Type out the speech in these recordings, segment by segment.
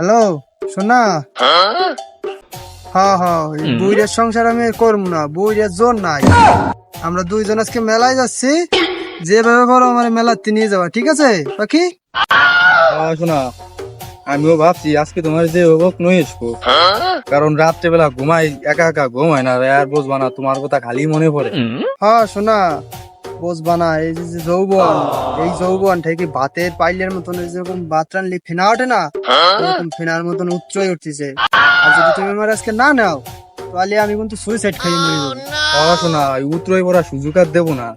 Hello শোনা? হ্যাঁ হ্যাঁ এই বইয়ের সংসার আমি করব না বইয়ের জোর নাই। আমরা দুইজন আজকে মেলায় যাচ্ছি যেভাবে পারো আমার মেলাতে নিয়ে যাওয়া ঠিক আছে পাখি? আহ, শোনা আমিও ভাবছি আজকে তোমার যে হোক নই আসব। কারণ রাত্রেবেলা ঘুমাই একা একা ঘুমাই না আর বুঝবা না তোমার কথা খালি মনে পড়ে। হ্যাঁ শোনা বুঝবা এই যে যৌবন এই যৌবন থেকে ভাতের পাইলের মতন এই যেরকম ভাত রানলে ফেনা ওঠে না? এরকম ফেনার মতন উচ্চই উঠতেছে। আর যদি তুমি আমার আজকে না নাও তাহলে আমি কিন্তু সুইসাইড খাই মরে যাব আহ, এই উত্তরই পড়া সুযোগ আর দেবো না।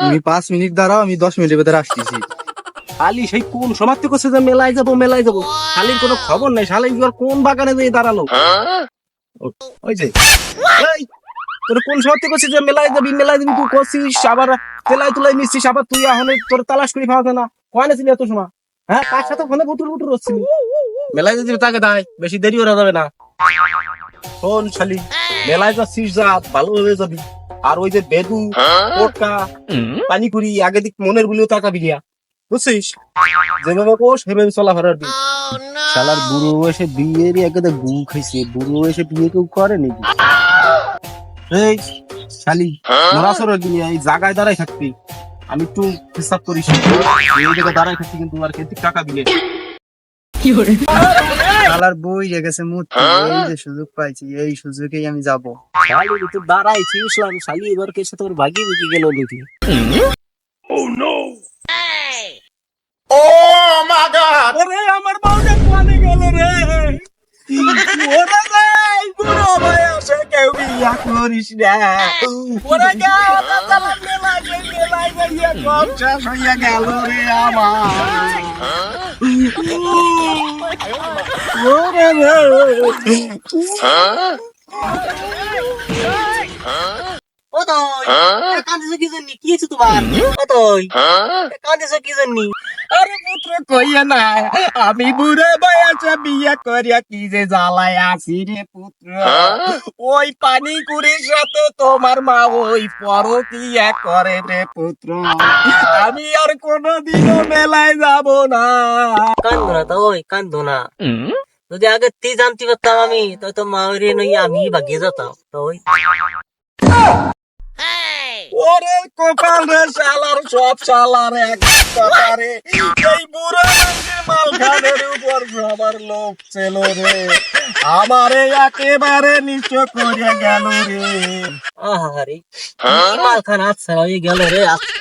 তুমি পাঁচ মিনিট দাঁড়াও আমি দশ মিনিটের ভেতরে আসতেছি। খালি সেই কোন সমাপ্তি করছে যে মেলায় যাব মেলায় যাব? শালির কোনো খবর নাই। শালি কোন বাগানে যেয়ে দাঁড়াল? ওই যে। তোর কোন সমাপ্তি করছিস? যে মেলায় যাবি মেলায় যাবি তুই করছিস আবার তেলায় তুলাই মিশছিস আবার তুই এখন তোর তালাশ করি পাওয়া না। কয়না ছিলি এত সময়? হ্যাঁ তার সাথে ফোনে বুটুর বুটুর হচ্ছিলি মেলায় যদি তাকে দায় বেশি দেরি ওরা যাবে না। শোন শালি মেলায় যাচ্ছিস যা ভালোভাবে যাবি। আর ওই যে বেদু পোটকা পানিপুরি আগে দিক মনের গুলিও তাকাবি গিয়া। বুঝছিস? যেভাবে কো সেভাবে চলা ফেরার দিন শালার বুড়ো এসে বিয়ের একে গু খাইছে। বুড়ো এসে বিয়ে কেউ করে নাকি? এই শালি দিনে এই জায়গায় দাঁড়াই থাকবি। আমি একটু হিসাব করিস এই জায়গায় দাঁড়াই থাকছি কিন্তু আর কেটে টাকা দিলে শালার বই রেখেছে মুখ এই যে সুযোগ পাইছি এই সুযোগেই আমি যাব। শালি তুই দাঁড়াইছিস আমি শালি এবার কে সাথে ওর ভাগি বুঝি গেল দেখি। ওরে আমার বউটা কোয়ালে গেল রে। ওরে রে বুড়ো বয়সে বিয়া করিস না ওরে গেল তালা মেলা মেলা গিয়ে কম শেষ হইয়া গেল রে আমার ওরে ও তোই কান্দিছো কি জানি কি হয়েছে তোমার ও তোই কান্দিছো কি জানি আরে পুত্র কইয়া না। আমি বুড়ে বয়সে বিয়ে করিয়া কি যে জ্বালায় আছি রে পুত্র। ওই পানি কুড়ির সাথে তোমার মা ওই পরকিয়া করে রে পুত্র। আমি আর কোনোদিনও মেলায় যাব না। কান্দো না তো ওই কান্দো না। যদি আগে তে জানতে পারতাম আমি তো তো মা রে নই আমি ভাগিয়ে যেতাম তো ওই ওরে কপাল রে শালার সব শালার এক কথারে। এই বুড়ো মানুষে মালখানের উপর সবার লোক ছিল রে। আমারে একেবারে নিচ করে গেল রে। আহারে কি মালখান আচ্ছা হয়ে গেল রে। আচ্ছা